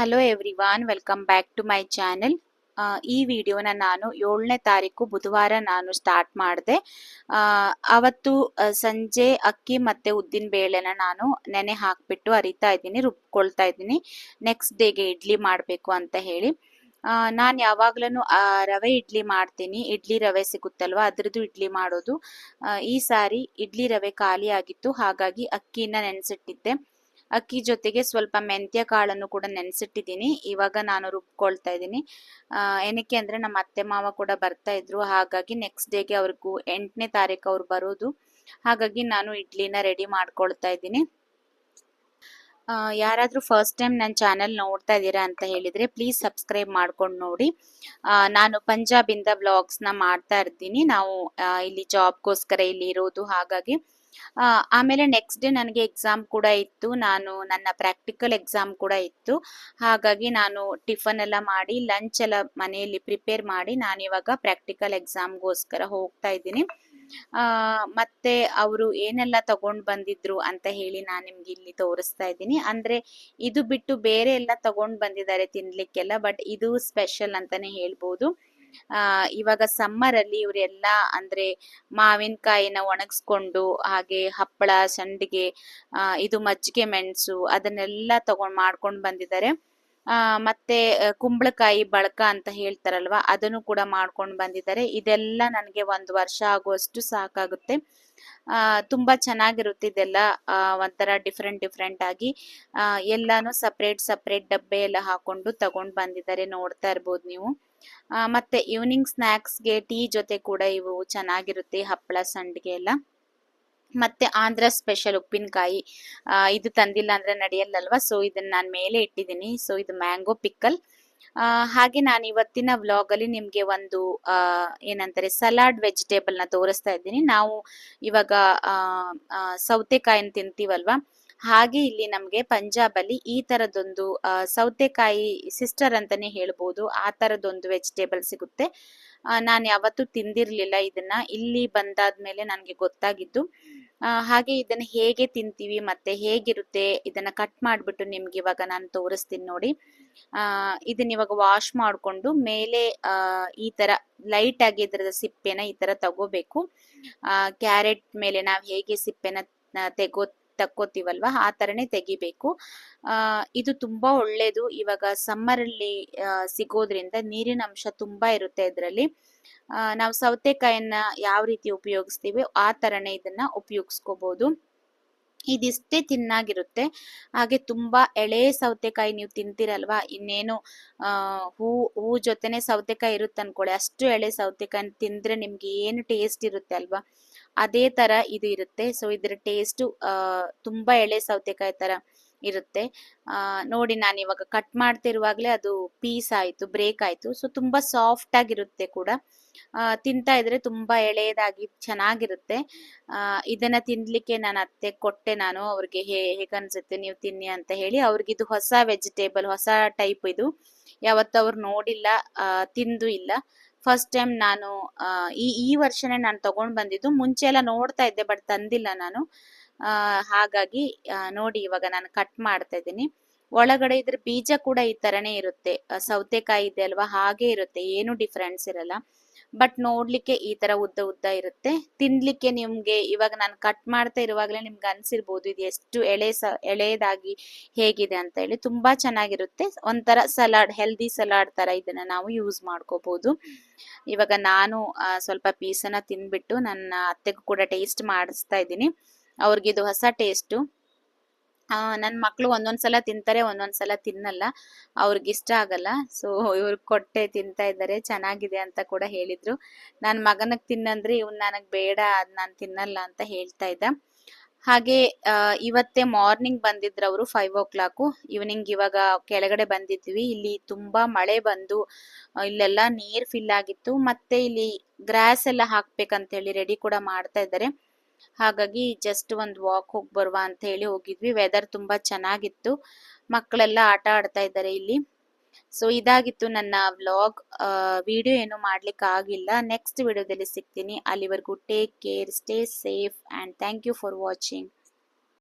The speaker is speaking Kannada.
Hello everyone welcome back to my channel ಈ ವಿಡಿಯೋನ ನಾನು ಏಳನೇ ತಾರೀಕು ಬುಧವಾರ ನಾನು ಸ್ಟಾರ್ಟ್ ಮಾಡಿದೆ. ಅವತ್ತು ಸಂಜೆ ಅಕ್ಕಿ ಮತ್ತು ಉದ್ದಿನ ಬೇಳೆನ ನಾನು ನೆನೆ ಹಾಕಿಬಿಟ್ಟು ಅರಿತಾ ಇದ್ದೀನಿ, ರುಬ್ಕೊಳ್ತಾ ಇದ್ದೀನಿ. ನೆಕ್ಸ್ಟ್ ಡೇಗೆ ಇಡ್ಲಿ ಮಾಡಬೇಕು ಅಂತ ಹೇಳಿ. ನಾನು ಯಾವಾಗ್ಲೂ ರವೆ ಇಡ್ಲಿ ಮಾಡ್ತೀನಿ. ಇಡ್ಲಿ ರವೆ ಸಿಗುತ್ತಲ್ವ? ಅದ್ರದ್ದು ಇಡ್ಲಿ ಮಾಡೋದು. ಈ ಸಾರಿ ಇಡ್ಲಿ ರವೆ ಖಾಲಿ ಆಗಿತ್ತು. ಹಾಗಾಗಿ ಅಕ್ಕಿನ ನೆನೆಸಿಟ್ಟಿದ್ದೆ. ಅಕ್ಕಿ ಜೊತೆಗೆ ಸ್ವಲ್ಪ ಮೆಂತ್ಯ ಕಾಳನ್ನು ಕೂಡ ನೆನೆಸಿಟ್ಟಿದ್ದೀನಿ. ಇವಾಗ ನಾನು ರುಬ್ಕೊಳ್ತಾ ಇದ್ದೀನಿ. ಏನಕ್ಕೆ ಅಂದ್ರೆ ನಮ್ಮ ಅತ್ತೆ ಮಾವ ಕೂಡ ಬರ್ತಾ ಇದ್ರು. ಹಾಗಾಗಿ ನೆಕ್ಸ್ಟ್ ಡೇಗೆ ಅವ್ರಿಗೂ ಎಂಟನೇ ತಾರೀಕು ಅವ್ರು ಬರೋದು. ಹಾಗಾಗಿ ನಾನು ಇಡ್ಲಿನ ರೆಡಿ ಮಾಡ್ಕೊಳ್ತಾ ಇದ್ದೀನಿ. ಯಾರಾದರೂ ಫಸ್ಟ್ ಟೈಮ್ ನನ್ನ ಚಾನೆಲ್ ನೋಡ್ತಾ ಇದ್ದೀರಾ ಅಂತ ಹೇಳಿದ್ರೆ ಪ್ಲೀಸ್ ಸಬ್ಸ್ಕ್ರೈಬ್ ಮಾಡ್ಕೊಂಡು ನೋಡಿ. ನಾನು ಪಂಜಾಬಿಂದ ವ್ಲಾಗ್ಸ್ನ ಮಾಡ್ತಾ ಇರ್ತೀನಿ. ನಾವು ಇಲ್ಲಿ ಜಾಬ್ಗೋಸ್ಕರ ಇಲ್ಲಿ ಇರೋದು. ಹಾಗಾಗಿ ಆಮೇಲೆ ನೆಕ್ಸ್ಟ್ ಡೇ ನನಗೆ ಎಕ್ಸಾಮ್ ಕೂಡ ಇತ್ತು. ನಾನು ನನ್ನ ಪ್ರಾಕ್ಟಿಕಲ್ ಎಕ್ಸಾಮ್ ಕೂಡ ಇತ್ತು. ಹಾಗಾಗಿ ನಾನು ಟಿಫನ್ ಎಲ್ಲ ಮಾಡಿ ಲಂಚ್ ಎಲ್ಲ ಮನೆಯಲ್ಲಿ ಪ್ರಿಪೇರ್ ಮಾಡಿ ನಾನು ಇವಾಗ ಪ್ರಾಕ್ಟಿಕಲ್ ಎಕ್ಸಾಮ್ಗೋಸ್ಕರ ಹೋಗ್ತಾ ಇದ್ದೀನಿ. ಮತ್ತೆ ಅವರು ಏನೆಲ್ಲ ತಗೊಂಡ್ ಬಂದಿದ್ರು ಅಂತ ಹೇಳಿ ನಾನು ನಿಮ್ಗೆ ಇಲ್ಲಿ ತೋರಿಸ್ತಾ ಇದ್ದೀನಿ. ಅಂದ್ರೆ ಇದು ಬಿಟ್ಟು ಬೇರೆ ಎಲ್ಲ ತಗೊಂಡ್ ಬಂದಿದ್ದಾರೆ ತಿನ್ಲಿಕ್ಕೆಲ್ಲ ಬಟ್ ಇದು ಸ್ಪೆಷಲ್ ಅಂತಾನೆ ಹೇಳ್ಬೋದು. ಆ, ಇವಾಗ ಸಮ್ಮರ್ ಅಲ್ಲಿ ಇವರೆಲ್ಲ ಅಂದ್ರೆ ಮಾವಿನಕಾಯಿನ ಒಣಗಿಸ್ಕೊಂಡು ಹಾಗೆ ಹಪ್ಪಳ, ಸಂಡಿಗೆ ಇದು ಮಜ್ಜಿಗೆ ಮೆಣಸು ಅದನ್ನೆಲ್ಲ ತಗೊಂಡ್ ಮಾಡ್ಕೊಂಡ್ ಬಂದಿದ್ದಾರೆ. ಆ, ಮತ್ತೆ ಕುಂಬಳಕಾಯಿ ಬಳಕ ಅಂತ ಹೇಳ್ತಾರಲ್ವಾ ಅದನ್ನು ಕೂಡ ಮಾಡ್ಕೊಂಡು ಬಂದಿದ್ದಾರೆ. ಇದೆಲ್ಲ ನನಗೆ ಒಂದು ವರ್ಷ ಆಗುವಷ್ಟು ಸಾಕಾಗುತ್ತೆ. ತುಂಬಾ ಚೆನ್ನಾಗಿರುತ್ತೆ ಇದೆಲ್ಲ ಒಂಥರ ಡಿಫ್ರೆಂಟ್ ಡಿಫ್ರೆಂಟ್ ಆಗಿ. ಎಲ್ಲಾನು ಸಪ್ರೇಟ್ ಸಪ್ರೇಟ್ ಡಬ್ಬೆ ಎಲ್ಲ ಹಾಕೊಂಡು ತಗೊಂಡ್ ಬಂದಿದ್ದಾರೆ ನೋಡ್ತಾ ಇರ್ಬೋದು ನೀವು. ಮತ್ತೆ ಈವ್ನಿಂಗ್ ಸ್ನ್ಯಾಕ್ಸ್ಗೆ ಟೀ ಜೊತೆ ಕೂಡ ಇವು ಚೆನ್ನಾಗಿರುತ್ತೆ ಹಪ್ಪಳ ಸಂಡಿಗೆ ಎಲ್ಲ. ಮತ್ತೆ ಆಂಧ್ರ ಸ್ಪೆಷಲ್ ಉಪ್ಪಿನಕಾಯಿ. ಇದು ತಂದಿಲ್ಲ ಅಂದ್ರೆ ನಡೆಯಲ್ಲಲ್ವಾ? ಸೊ ಇದನ್ನ ನಾನು ಮೇಲೆ ಇಟ್ಟಿದ್ದೀನಿ. ಸೊ ಇದು ಮ್ಯಾಂಗೋ ಪಿಕ್ಕಲ್ ಹಾಗೆ ನಾನು ಇವತ್ತಿನ ವ್ಲಾಗ್ ಅಲ್ಲಿ ನಿಮ್ಗೆ ಒಂದು ಏನಂತಾರೆ ಸಲಾಡ್ ವೆಜಿಟೇಬಲ್ನ ತೋರಿಸ್ತಾ ಇದ್ದೀನಿ. ನಾವು ಇವಾಗ ಸೌತೆಕಾಯಿನ ತಿಂತೀವಲ್ವಾ? ಹಾಗೆ ಇಲ್ಲಿ ನಮ್ಗೆ ಪಂಜಾಬ್ ಅಲ್ಲಿ ಈ ತರದೊಂದು ಸೌತೆಕಾಯಿ ಸಿಸ್ಟರ್ ಅಂತಾನೆ ಹೇಳ್ಬೋದು. ಆ ತರದೊಂದು ವೆಜಿಟೇಬಲ್ ಸಿಗುತ್ತೆ. ನಾನು ಯಾವತ್ತೂ ತಿಂದಿರ್ಲಿಲ್ಲ ಇದನ್ನ. ಇಲ್ಲಿ ಬಂದಾದ್ಮೇಲೆ ನನಗೆ ಗೊತ್ತಾಗಿದ್ದು. ಹಾಗೆ ಇದನ್ನ ಹೇಗೆ ತಿಂತೀವಿ ಮತ್ತೆ ಹೇಗಿರುತ್ತೆ ಇದನ್ನ ಕಟ್ ಮಾಡ್ಬಿಟ್ಟು ನಿಮ್ಗೆ ಇವಾಗ ನಾನು ತೋರಿಸ್ತೀನಿ ನೋಡಿ. ಇದನ್ನ ಇವಾಗ ವಾಶ್ ಮಾಡ್ಕೊಂಡು ಮೇಲೆ ಈ ತರ ಲೈಟ್ ಆಗಿ ಇದರ ಸಿಪ್ಪೆನ ಈ ತರ ತಗೋಬೇಕು. ಕ್ಯಾರೆಟ್ ಮೇಲೆ ನಾವ್ ಹೇಗೆ ಸಿಪ್ಪೆನ ತೆಗೋ ತಕ್ಕೋತೀವಲ್ವಾ? ಆ ತರನೇ ತೆಗಿಬೇಕು. ಇದು ತುಂಬಾ ಒಳ್ಳೇದು. ಇವಾಗ ಸಮ್ಮರ್ ಅಲ್ಲಿ ಸಿಗೋದ್ರಿಂದ ನೀರಿನ ಅಂಶ ತುಂಬಾ ಇರುತ್ತೆ ಇದರಲ್ಲಿ. ನಾವು ಸೌತೆಕಾಯನ್ನ ಯಾವ ರೀತಿ ಉಪಯೋಗಿಸ್ತೀವಿ ಆ ತರನೇ ಇದನ್ನ ಉಪಯೋಗಿಸ್ಕೋಬಹುದು ಇದಿಷ್ಟೇ ತಿನ್ನಾಗಿರುತ್ತೆ. ಹಾಗೆ ತುಂಬಾ ಎಳೆ ಸೌತೆಕಾಯಿ ನೀವು ತಿಂತೀರಲ್ವಾ? ಇನ್ನೇನು ಹೂ ಹೂ ಜೊತೆನೆ ಸೌತೆಕಾಯಿ ಇರುತ್ತೆ ಅನ್ಕೊಳ್ಳಿ ಅಷ್ಟು ಎಳೆ ಸೌತೆಕಾಯಿ ತಿಂದ್ರೆ ನಿಮ್ಗೆ ಏನು ಟೇಸ್ಟ್ ಇರುತ್ತೆ ಅಲ್ವಾ? ಅದೇ ತರ ಇದು ಇರುತ್ತೆ. ಸೊ ಇದ್ರ ಟೇಸ್ಟು ತುಂಬಾ ಎಳೆ ಸೌತೆಕಾಯಿ ತರ ಇರುತ್ತೆ. ನೋಡಿ ನಾನು ಇವಾಗ ಕಟ್ ಮಾಡ್ತಿರುವಾಗಲೇ ಅದು ಪೀಸ್ ಆಯ್ತು ಬ್ರೇಕ್ ಆಯ್ತು. ಸೊ ತುಂಬಾ ಸಾಫ್ಟ್ ಆಗಿರುತ್ತೆ ಕೂಡ. ತಿಂತಾ ಇದ್ರೆ ತುಂಬಾ ಎಳೆಯದಾಗಿ ಚೆನ್ನಾಗಿರುತ್ತೆ. ಇದನ್ನ ತಿನ್ಲಿಕ್ಕೆ ನಾನು ಅತ್ತೆ ಕೊಟ್ಟೆ ನಾನು. ಅವ್ರಿಗೆ ಹೇ ಹೇಗನ್ಸುತ್ತೆ ನೀವು ತಿನ್ನಿ ಅಂತ ಹೇಳಿ. ಅವ್ರಿಗೆ ಇದು ಹೊಸ ವೆಜಿಟೇಬಲ್ ಹೊಸ ಟೈಪ್ ಇದು. ಯಾವತ್ತವ್ರು ನೋಡಿಲ್ಲ ತಿಂದು ಇಲ್ಲ. ಫಸ್ಟ್ ಟೈಮ್ ನಾನು ಈ ಈ ವರ್ಷನೇ ನಾನು ತಗೊಂಡ್ ಬಂದಿದ್ದು. ಮುಂಚೆ ಎಲ್ಲ ನೋಡ್ತಾ ಇದ್ದೆ ಬಟ್ ತಂದಿಲ್ಲ ನಾನು. ಹಾಗಾಗಿ ನೋಡಿ ಇವಾಗ ನಾನು ಕಟ್ ಮಾಡ್ತಾ ಇದ್ದೀನಿ. ಒಳಗಡೆ ಇದ್ರ ಬೀಜ ಕೂಡ ಈ ತರನೇ ಇರುತ್ತೆ. ಸೌತೆಕಾಯಿ ಇದೆ ಅಲ್ವಾ, ಹಾಗೆ ಇರುತ್ತೆ. ಏನು ಡಿಫ್ರೆನ್ಸ್ ಇರಲ್ಲ. ಬಟ್ ನೋಡ್ಲಿಕ್ಕೆ ಈ ತರ ಉದ್ದ ಉದ್ದ ಇರುತ್ತೆ. ತಿನ್ಲಿಕ್ಕೆ ನಿಮ್ಗೆ ಇವಾಗ ನಾನು ಕಟ್ ಮಾಡ್ತಾ ಇರುವಾಗಲೇ ನಿಮ್ಗೆ ಅನ್ಸಿರ್ಬೋದು ಇದು ಎಷ್ಟು ಎಳೆ ಸ, ಎಳೆಯದಾಗಿ ಹೇಗಿದೆ ಅಂತ ಹೇಳಿ. ತುಂಬಾ ಚೆನ್ನಾಗಿರುತ್ತೆ. ಒಂಥರ ಸಲಾಡ್ ಹೆಲ್ದಿ ಸಲಾಡ್ ತರ ಇದನ್ನ ನಾವು ಯೂಸ್ ಮಾಡ್ಕೋಬಹುದು ಇವಾಗ ನಾನು ಸ್ವಲ್ಪ ಪೀಸನ್ನ ತಿನ್ಬಿಟ್ಟು ನನ್ನ ಅತ್ತೆಗೂ ಕೂಡ ಟೇಸ್ಟ್ ಮಾಡಿಸ್ತಾ ಇದ್ದೀನಿ. ಅವ್ರಿಗಿದು ಹೊಸ ಟೇಸ್ಟು ನನ್ನ ಮಕ್ಕಳು ಒಂದೊಂದ್ಸಲ ತಿಂತಾರೆ, ಒಂದೊಂದ್ಸಲ ತಿನ್ನಲ್ಲ. ಅವ್ರಿಗೆ ಇಷ್ಟ ಆಗಲ್ಲ. ಸೊ ಇವ್ರಿಗೆ ಕೊಟ್ಟೆ ತಿಂತಾ ಇದ್ದಾರೆ, ಚೆನ್ನಾಗಿದೆ ಅಂತ ಕೂಡ ಹೇಳಿದ್ರು. ನನ್ನ ಮಗನಿಗೆ ತಿನ್ನಂದ್ರೆ ಇವ್ನು ನನಗೆ ಬೇಡ, ಅದು ನಾನು ತಿನ್ನಲ್ಲ ಅಂತ ಹೇಳ್ತಾ ಇದ್ದ. ಹಾಗೆ ಇವತ್ತೇ ಮಾರ್ನಿಂಗ್ ಬಂದಿದ್ರು ಅವರು ಫೈವ್ ಓ ಕ್ಲಾಕು ಈವ್ನಿಂಗ್ ಇವಾಗ ಕೆಳಗಡೆ ಬಂದಿದ್ವಿ. ಇಲ್ಲಿ ತುಂಬಾ ಮಳೆ ಬಂದು ಇಲ್ಲೆಲ್ಲ ನೀರ್ ಫಿಲ್ ಆಗಿತ್ತು. ಮತ್ತೆ ಇಲ್ಲಿ ಗ್ರಾಸ್ ಎಲ್ಲ ಹಾಕ್ಬೇಕಂತ ಹೇಳಿ ರೆಡಿ ಕೂಡ ಮಾಡ್ತಾ ಇದ್ದಾರೆ. ಹಾಗಾಗಿ ಜಸ್ಟ್ ಒಂದು ವಾಕ್ ಹೋಗಿ ಬರುವ ಅಂತ ಹೇಳಿ ಹೋಗಿದ್ವಿ. ವೆದರ್ ತುಂಬಾ ಚೆನ್ನಾಗಿತ್ತು. ಮಕ್ಕಳೆಲ್ಲ ಆಟ ಆಡ್ತಾ ಇದ್ದಾರೆ ಇಲ್ಲಿ. ಸೊ ಇದಾಗಿತ್ತು ನನ್ನ ವ್ಲಾಗ್ ವಿಡಿಯೋ ಏನು ಮಾಡ್ಲಿಕ್ಕೆ ಆಗಿಲ್ಲ. ನೆಕ್ಸ್ಟ್ ವಿಡಿಯೋದಲ್ಲಿ ಸಿಗ್ತೀನಿ. ಅಲ್ಲಿವರೆಗೂ take care stay safe and thank you for watching